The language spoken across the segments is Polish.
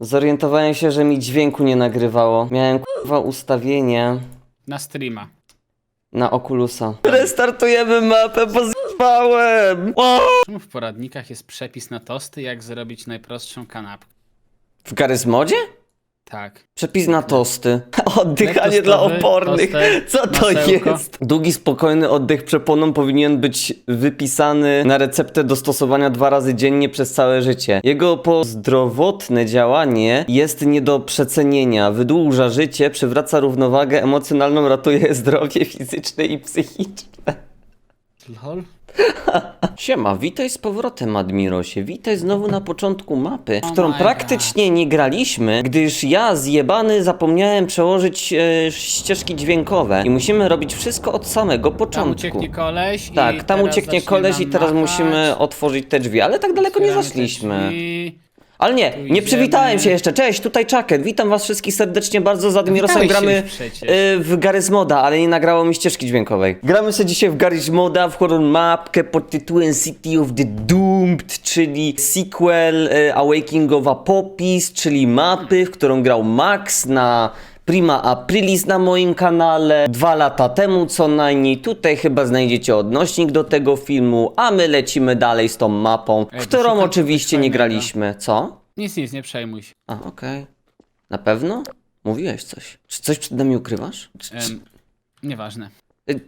Zorientowałem się, że mi dźwięku nie nagrywało. Miałem kurwa ustawienie Na streama. na Oculusa. Restartujemy mapę, bo zjebałem! Czemu w poradnikach jest przepis na tosty, jak zrobić najprostszą kanapkę? W Garysmodzie? Tak. Przepis na tosty. Oddychanie dla tostowy, opornych. Co to masełko. jest? Długi, spokojny oddech przeponą powinien być wypisany na receptę do stosowania dwa razy dziennie przez całe życie. Jego pozdrowotne działanie jest nie do przecenienia. Wydłuża życie, przywraca równowagę emocjonalną, ratuje zdrowie fizyczne i psychiczne. Lol. Siema, witaj z powrotem, Admirosie. Witaj znowu na początku mapy, w Oh którą my praktycznie nie graliśmy, gdyż ja zjebany zapomniałem przełożyć e, ścieżki dźwiękowe i musimy robić wszystko od samego Tam początku. ucieknie koleś i tak, tam teraz ucieknie zacznie koleś i teraz machać. musimy otworzyć te drzwi, ale tak daleko nie Otwieramy te zaszliśmy. drzwi. Ale nie, nie przywitałem się jeszcze. Cześć, tutaj Chucket. Witam was wszystkich serdecznie bardzo. Z Admirosem Witałeś się gramy już przecież. y, w Garry's Moda, ale nie nagrało mi ścieżki dźwiękowej. Gramy sobie dzisiaj w Garry's Moda w horror mapkę pod tytułem City of the Doomed, czyli sequel y, Awakening of Apopis, czyli mapy, w którą grał Max na Prima Aprilis na moim kanale dwa lata temu co najmniej. Tutaj chyba znajdziecie odnośnik do tego filmu, a my lecimy dalej z tą mapą, Ej, którą szukam oczywiście czegoś nie fajnego. graliśmy. Co? Nic, nic, nie przejmuj się. A, okej. Na pewno? Mówiłeś coś. Czy coś przed nami ukrywasz? Czy, czy... Em, nieważne. Y-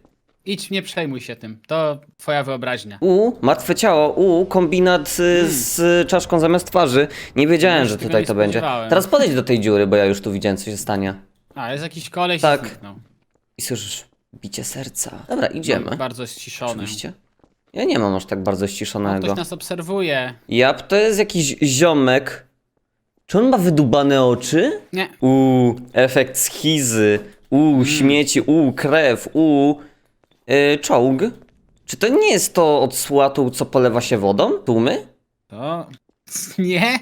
Idź, nie przejmuj się tym. To twoja wyobraźnia. U, martwe ciało, u, kombinat y, z czaszką zamiast twarzy. Nie wiedziałem, że tego tutaj nie to będzie. spodziewałem. Teraz podejdź do tej dziury, bo ja już tu widziałem, co się stanie. A, jest jakiś koleś Tak. i zniknął. I słyszysz bicie serca. Dobra, idziemy. No, bardzo ściszony. Oczywiście. Ja nie mam aż tak bardzo O, ściszonego. ktoś nas obserwuje. Jap, to jest jakiś ziomek. Czy on ma wydubane oczy? Nie. Uuu, efekt schizy. Uuu, śmieci, uuu, krew, uuu, yy, czołg. Czy to nie jest to od słatu, co polewa się wodą? Tłumy? To... Nie?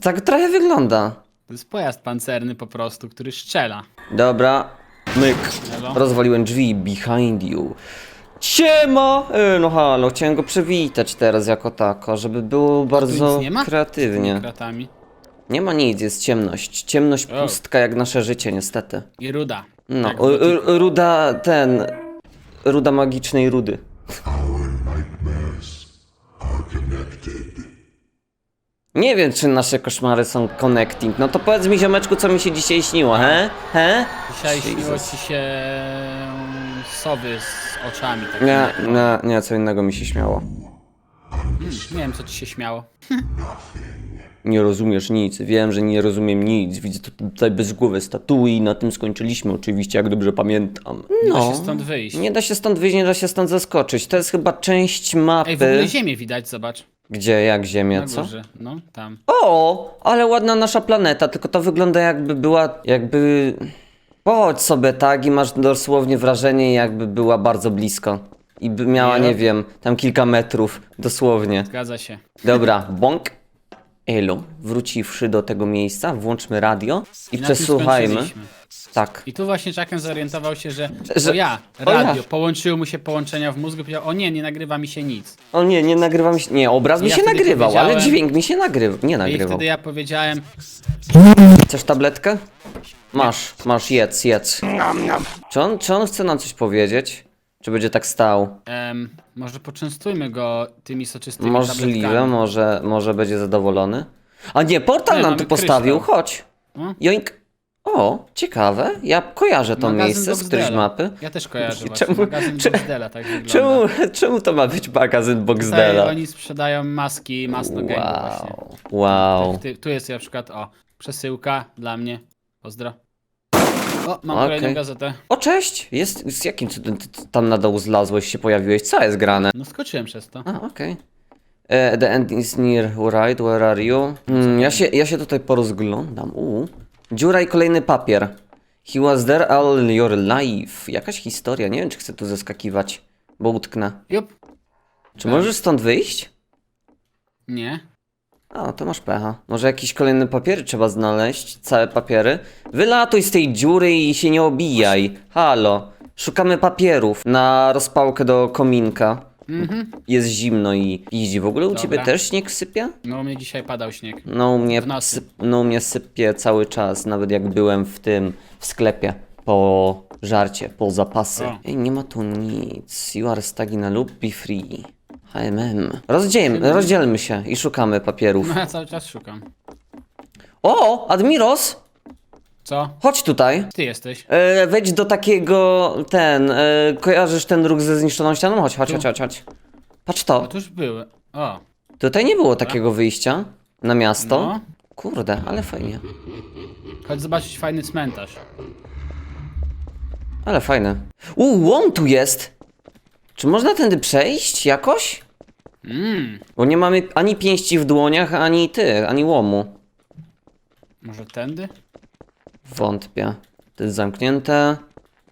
Tak trochę wygląda. To jest pojazd pancerny po prostu, który strzela. Dobra, myk. Elo? Rozwaliłem drzwi, behind you. Siema! E, no halo, chciałem go przywitać teraz jako tako, żeby było bardzo nic nie ma? kreatywnie. Kratami. Nie ma nic, jest ciemność. Ciemność O. pustka jak nasze życie, niestety. I ruda. No, w o- ruda ten. Ruda magicznej rudy. Nie wiem, czy nasze koszmary są connecting. No to powiedz mi, ziomeczku, co mi się dzisiaj śniło, he? He? Dzisiaj Jesus. śniło ci się sowy z oczami. Takie. Nie, nie, nie, co innego mi się śmiało. Nie wiem, co ci się śmiało. Nie rozumiesz nic, wiem, że nie rozumiem nic. Widzę to tutaj bez głowy statui, na tym skończyliśmy oczywiście, jak dobrze pamiętam. Nie No, da się stąd wyjść. nie da się stąd wyjść, nie da się stąd zaskoczyć. To jest chyba część mapy. Ej, w ogóle ziemię widać, zobacz. Gdzie, jak ziemia, Na co? górze. No, tam. O, ale ładna nasza planeta, tylko to wygląda jakby była, jakby... Pochodź sobie tak i masz dosłownie wrażenie, jakby była bardzo blisko. I by miała, Nie. nie wiem, tam kilka metrów, dosłownie. Zgadza się. Dobra, bąk. Elo, wróciwszy do tego miejsca, włączmy radio i, na tym przesłuchajmy. skończyliśmy. Tak. I tu właśnie Chucken zorientował się, że, Że- o ja, o ja. radio, połączyły mu się połączenia w mózgu i powiedział, o nie, nie nagrywa mi się nic. O nie, nie nagrywam się. Nie, obraz mi Ja się nagrywał, ale dźwięk mi się nagrywał. Nie I nagrywał. wtedy ja powiedziałem, Chcesz tabletkę? Masz, masz, jedz, jedz. Czy on, czy on chce nam coś powiedzieć? Czy będzie tak stał? em, może poczęstujmy go tymi soczystymi Możliwe, tabletkami. może, może będzie zadowolony. A nie, portal Nie, nam tu postawił, kryształ. chodź. Joink. O, ciekawe. Ja kojarzę to Magazyn miejsce z którejś Boxdela. mapy. Ja też kojarzę właśnie, Czemu- magazyn Boxdela, tak wygląda. Czemu, czemu to ma być magazyn Tutaj Boxdela? oni sprzedają maski Masno Gangu właśnie. Wow, wow. Ty, tu jest na przykład, o, przesyłka dla mnie, pozdro. O, mam Okej. kolejną gazetę. O, cześć! Jest, z jakim cudem ty ty tam na dół zlazłeś, się pojawiłeś? Co jest grane? No skoczyłem przez to. A, okej. E, The end is near, right? Where are you? Mm, ja, się, ja się tutaj porozglądam. U. Dziura i kolejny papier. He was there all your life. Jakaś historia. Nie wiem, czy chcę tu zeskakiwać, bo utknę. Jup. Czy możesz stąd wyjść? Nie. A, to masz pecha. Może jakieś kolejne papiery trzeba znaleźć? Całe papiery? Wylatuj z tej dziury i się nie obijaj. Halo. Szukamy papierów na rozpałkę do kominka. Mhm. jest zimno i idzie. W ogóle u Dobra. ciebie też śnieg sypie? No u mnie dzisiaj padał śnieg. No u mnie, W nocy. syp, no u mnie sypie cały czas, nawet jak byłem w tym, w sklepie po żarcie, po zapasy. O. Ej, nie ma tu nic. You are a loop, be free. HMM. Rozdzielmy, rozdzielmy się i szukamy papierów. No ja cały czas szukam. O, Admiros! Co? Chodź tutaj. Ty jesteś. E, wejdź do takiego, ten, e, kojarzysz ten róg ze zniszczoną ścianą? Chodź, chodź, chodź, chodź, chodź. Patrz to. Otóż były. O. Tutaj nie było takiego wyjścia na miasto. No. Kurde, ale fajnie. Chodź zobaczyć fajny cmentarz. Ale fajne. U, łom tu jest! Czy można tędy przejść jakoś? Mmm. Bo nie mamy ani pięści w dłoniach, ani ty, ani łomu. Może tędy? Wątpię. To jest zamknięte.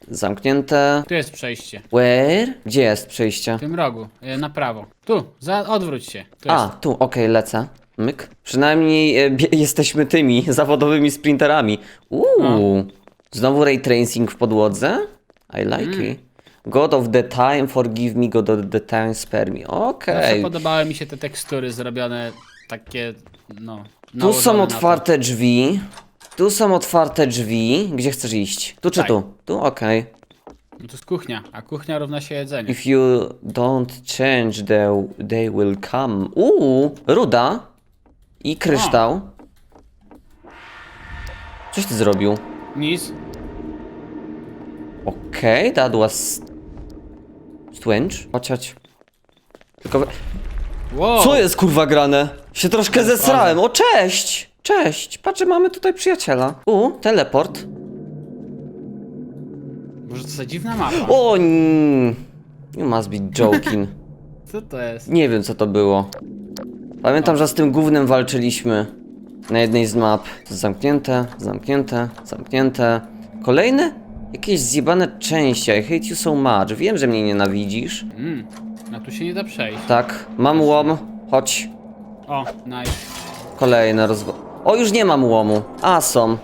Zamknięte. Tu jest przejście. Where? Gdzie jest przejście? W tym rogu. Y, Na prawo. Tu. Za, odwróć się. Tu A, jest. tu, okej, lecę. Myk. Przynajmniej e, bie- jesteśmy tymi zawodowymi sprinterami. Uuu. Znowu ray tracing w podłodze? I like Mm. it. God of the time, forgive me, God of the time, spare me. Zawsze Okej. podobały mi się te tekstury zrobione takie, no... Tu nałożone są na otwarte drzwi. Tu są otwarte drzwi. Gdzie chcesz iść? Tu czy Tutaj. tu? Tu, okej. No to jest kuchnia, a kuchnia równa się jedzenie. If you don't change, they, they will come. Uuu, ruda. I kryształ. Coś ty zrobił? Nic. Okej, that was strange. Chodź, chodź. Tylko... we- Wow. Co jest kurwa grane? Się troszkę zesrałem. O, cześć! Cześć! Patrzę, mamy tutaj przyjaciela. U, teleport. Może to za dziwna mapa? O, you must be joking. Co to jest? Nie wiem, co to było. Pamiętam, że z tym głównym walczyliśmy na jednej z map. Zamknięte, zamknięte, zamknięte. Kolejne? Jakieś zjebane części. I hate you so much. Wiem, że mnie nienawidzisz. Mm. A tu się nie da przejść. Tak, mam łom. Chodź. O, nice. Kolejne rozwa... O, już nie mam łomu. A, są.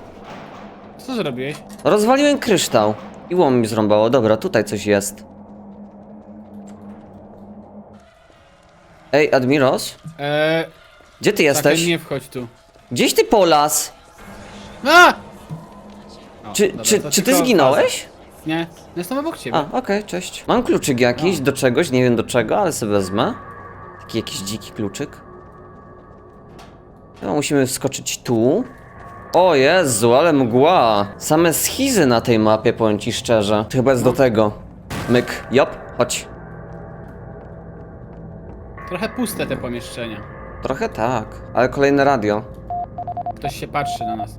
Co zrobiłeś? Rozwaliłem kryształ. I łom mi zrąbało. Dobra, tutaj coś jest. Ej, Admiros? Eee, Gdzie ty Jesteś? jesteś? nie wchodź tu. Gdzieś ty po las? A! O, Czy, dobra, czy, to czy ty tylko zginąłeś? Nie, jestem obok ciebie. A, okej, cześć. Mam kluczyk jakiś do czegoś, nie wiem do czego, ale sobie wezmę. Taki jakiś dziki kluczyk. No, musimy wskoczyć tu. O Jezu, ale mgła. Same schizy na tej mapie, powiem ci szczerze. To chyba jest do tego. Myk, jop, chodź. Trochę puste te pomieszczenia. Trochę tak, ale kolejne radio. Ktoś się patrzy na nas.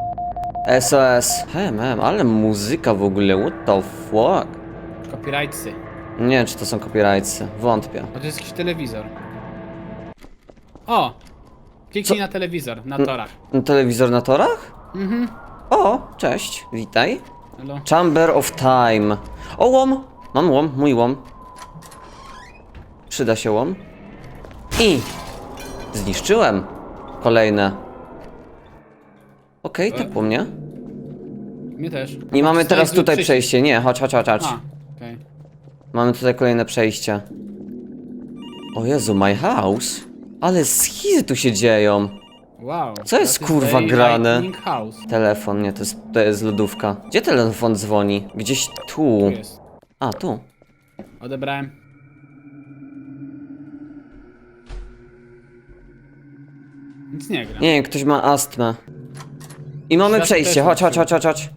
SOS. Hej, man, ale muzyka w ogóle, what the fuck? Copyrightsy. Nie wiem, czy to są copyrightsy, wątpię. A to jest jakiś telewizor. O! Kliknij na telewizor, na torach. Telewizor na torach? Mhm. O, cześć, witaj. Halo? Chamber of Time. O, łom! Mam łom, mój łom. Przyda się łom. I zniszczyłem kolejne. Okej, okay, po mnie. Mnie też. I mamy Stoi teraz tu tutaj przycisk. przejście. Nie, chodź, chodź, chodź, chodź. A, okej. Mamy tutaj kolejne przejście. O Jezu, my house. Ale schizy tu się dzieją. Wow. Co jest, that is kurwa, grane? lightning House. Telefon, nie, to jest, to jest lodówka. Gdzie telefon dzwoni? Gdzieś tu. Tu jest. A, tu. Odebrałem. Nic nie gra. Nie wiem, ktoś ma astmę. I mamy Światło przejście, też chodź, ma chodź, chodź, chodź, chodź.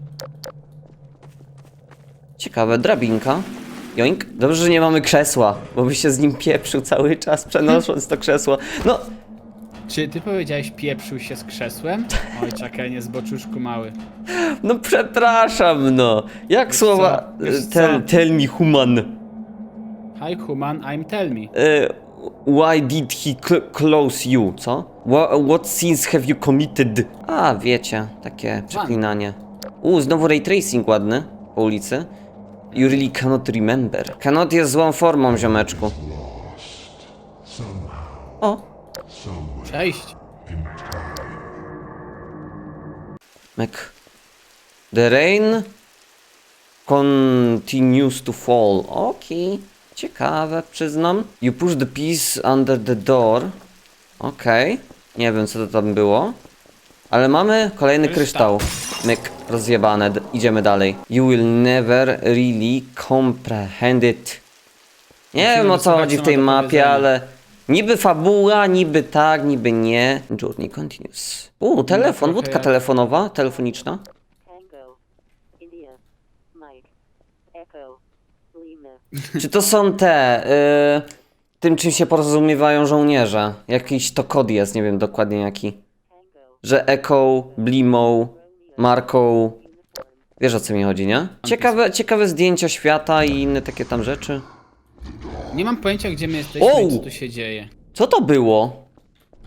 Ciekawe, drabinka. Joink. Dobrze, że nie mamy krzesła, bo by się z nim pieprzył cały czas, przenosząc to krzesło. No, Czy ty powiedziałeś pieprzył się z krzesłem? Oj, czekaj, nie zboczuszku mały. no przepraszam, no. Jak Wiesz słowa co, wiesz e, tell, co? tell me human. Hi human, I'm tell me. E, why did he cl close you, co? What, what sins have you committed? A, wiecie, takie przeklinanie. U, znowu ray tracing ładny po ulicy. You really cannot remember. Cannot jest złą formą, ziomeczku. O, Cześć. mek. The rain continues to fall. Okej. Ciekawe, przyznam. You push the piece under the door. Okej. Nie wiem, co to tam było. Ale mamy kolejny Kryształ. kryształ. Myk, rozjebane. D- idziemy dalej. You will never really comprehend it. Nie Musimy wiem o co chodzi w tej mapie, ale niby fabuła, niby tak, niby nie. Journey continues. U, telefon, jak- telefonowa, telefoniczna. Tango, India, Mike, Echo, Lima, Czy to są te, y, tym czym się porozumiewają żołnierze? Jakiś to kod jest, nie wiem dokładnie jaki. Że Echo, Blimą, Marką, wiesz o co mi chodzi, nie? Ciekawe, ciekawe zdjęcia świata i inne takie tam rzeczy. Nie mam pojęcia, gdzie my jesteśmy i co tu się dzieje. Co to było?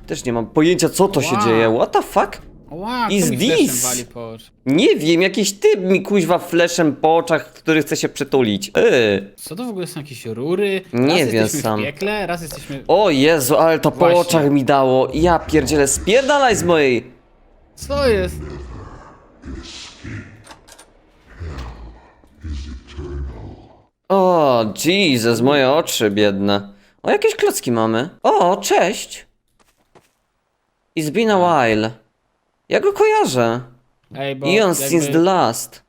Też nie mam pojęcia co to się Wow. dzieje, what the fuck? Ła, Is kto mi fleszem this? wali po oczy? Nie wiem, jakiś typ mi kuźwa fleszem po oczach, który chce się przytulić. Yy. Co to w ogóle są jakieś rury? Nie raz wiem jesteśmy sam. w piekle, raz jesteśmy... O Jezu, ale to po Właśnie. oczach mi dało. Ja pierdzielę, spierdalaj z mojej... Co jest? O, Jesus, moje oczy biedne. O, jakieś klocki mamy. O, cześć. It's been a while. Ja go kojarzę. Ej, bo Eon jakby... since the last.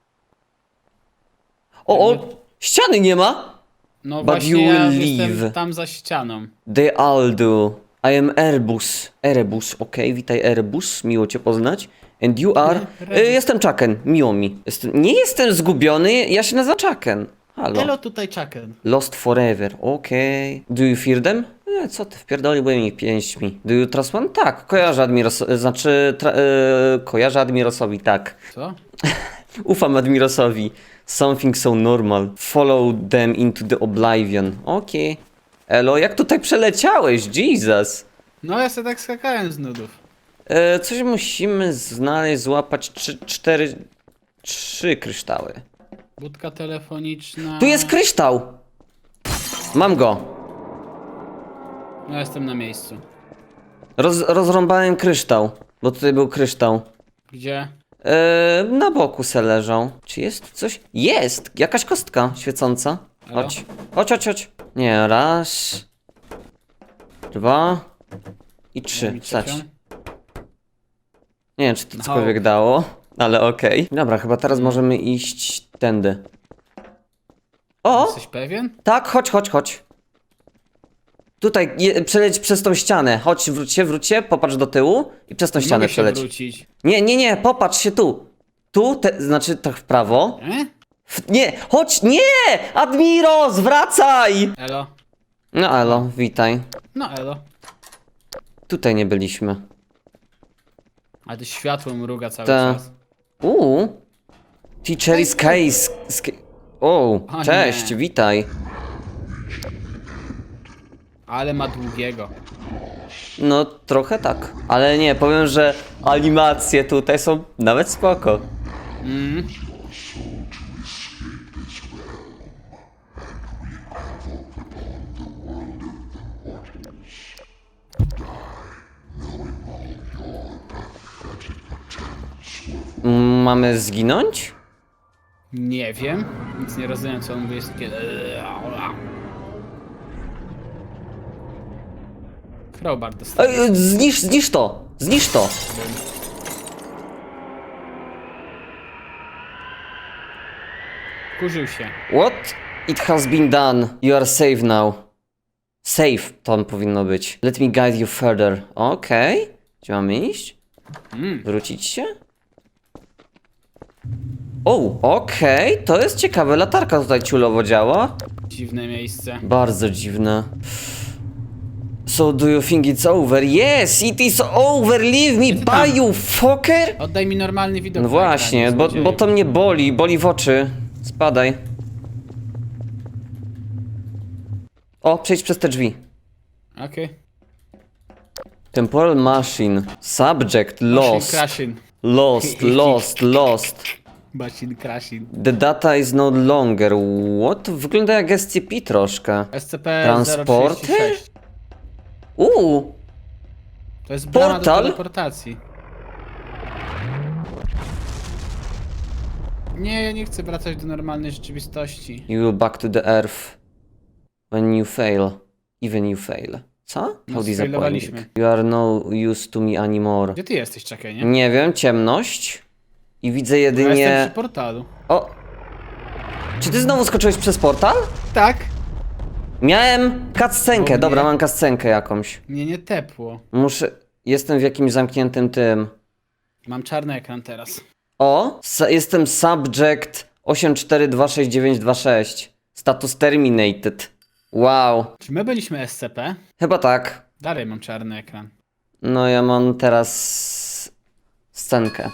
O, o, Jakby- ściany nie ma. No But właśnie you ja will jestem leave. tam za ścianą. They all do. I am Erebus. Erebus, okej, witaj Erebus, miło cię poznać. And you are... Y, jestem Chucken, miło mi. Jestem... Nie jestem zgubiony, ja się nazywam Chucken. Halo. Elo tutaj Chucken. Lost forever, okej. Do you fear them? Nie, co ty, wpierdoliłem ich pięśćmi. Do you trust one? Tak, kojarzę Admiros... Znaczy, tra... e, kojarzę Admirosowi, tak. Co? Ufam Admirosowi. Something so normal. Follow them into the oblivion. Okej. Elo, jak tutaj przeleciałeś? Jesus. No ja sobie tak skakałem z nudów. E, coś musimy znaleźć, złapać trzy, cztery... Trzy kryształy. Budka telefoniczna... Tu jest kryształ! Mam go. No jestem na miejscu. Roz, rozrąbałem kryształ, bo tutaj był kryształ. Gdzie? E, na boku se leżą. Czy jest coś? Jest! Jakaś kostka świecąca. Chodź. Chodź, chodź, chodź. Nie, raz. Dwa. I trzy. Mi Wstać. trzecią? Nie wiem, czy to No. cokolwiek dało, ale okej. Dobra, chyba teraz możemy iść tędy. O! Jesteś pewien? Tak, chodź, chodź, chodź. Tutaj, je, przeleć przez tą ścianę. Chodź, wróć się, wróć się, popatrz do tyłu i przez tą Nie ścianę mogę się przeleć. wrócić. Nie, nie, nie, popatrz się tu. Tu, te, znaczy tak w prawo. E? W, nie, chodź, nie! Admiro, zwracaj! Elo? No elo, witaj. No elo. Tutaj nie byliśmy. Ale to światło mruga cały Ta. czas. Uuu. Teacher. Sk o, O cześć, nie. witaj. Ale ma długiego. No, trochę tak. Ale nie, powiem, że animacje tutaj są nawet spoko. Mm. Mm, Mamy zginąć? Nie wiem. Nic nie rozumiem, co on mówi. Jest takie... Crowbar dostał. Ej, zniszcz, zniszcz to! Zniszcz to! Kurzył się. What? It has been done. You are safe now. Safe, to powinno być. Let me guide you further. Okej. Gdzie mamy iść? Mm. Wrócić się? O, okej, to jest ciekawe. Latarka tutaj ciulowo działa. Dziwne miejsce. Bardzo dziwne. So do you think it's over? Yes, it is over. Leave me by you fucker. Oddaj mi normalny widok. No na ekranie, właśnie, bo, złodzieju. bo to mnie boli, boli w oczy. Spadaj. O, przejdź przez te drzwi. Okej. Temporal machine. Subject lost. Crashing. Lost, lost, lost. Machine crashing. The data is no longer. What? Wygląda jak SCP troszkę. Transporty? 036. Uuu, To jest brama Portal? do teleportacji. Nie, ja nie chcę wracać do normalnej rzeczywistości. you will back to the earth. When you fail. Even you fail. Co? No, How disappointing. sfailowaliśmy. You are no use to me anymore. Gdzie ty jesteś, czekaj, nie? Nie wiem, ciemność. I widzę Ja jestem jedynie... przy portalu. O! Czy ty znowu skoczyłeś przez portal? Tak. Miałem kascenkę, O dobra, nie. mam kascenkę jakąś. Mnie nie tepło. Muszę... Jestem w jakimś zamkniętym tym... Mam czarny ekran teraz. O! Sa- jestem subject 84269926. Status terminated. Wow. Czy my byliśmy SCP? Chyba tak. Dalej mam czarny ekran. No ja mam teraz scenkę.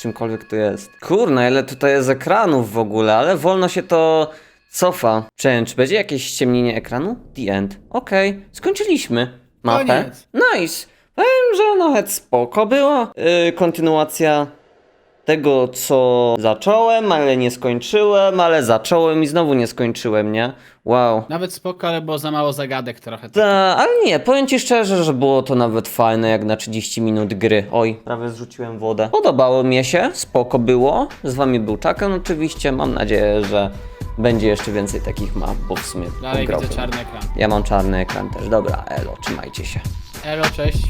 Czymkolwiek to jest. Kurna, ile tutaj jest ekranów w ogóle, ale wolno się to cofa. Czy będzie jakieś ściemnienie ekranu? The end. Okej, skończyliśmy mapę. Koniec. Nice. Powiem, że nawet spoko była. Yy, kontynuacja tego, co zacząłem, ale nie skończyłem, ale zacząłem i znowu nie skończyłem, nie? Wow. Nawet spoko, ale było za mało zagadek trochę. Ta, ale nie, powiem ci szczerze, że było to nawet fajne jak na 30 minut gry. Oj, prawie zrzuciłem wodę. Podobało mi się, spoko było. Z wami był Czakan oczywiście. Mam nadzieję, że będzie jeszcze więcej takich map, bo w sumie Dalej widzę czarny ekran. Ja mam czarny ekran też. Dobra, elo, trzymajcie się. Elo, cześć.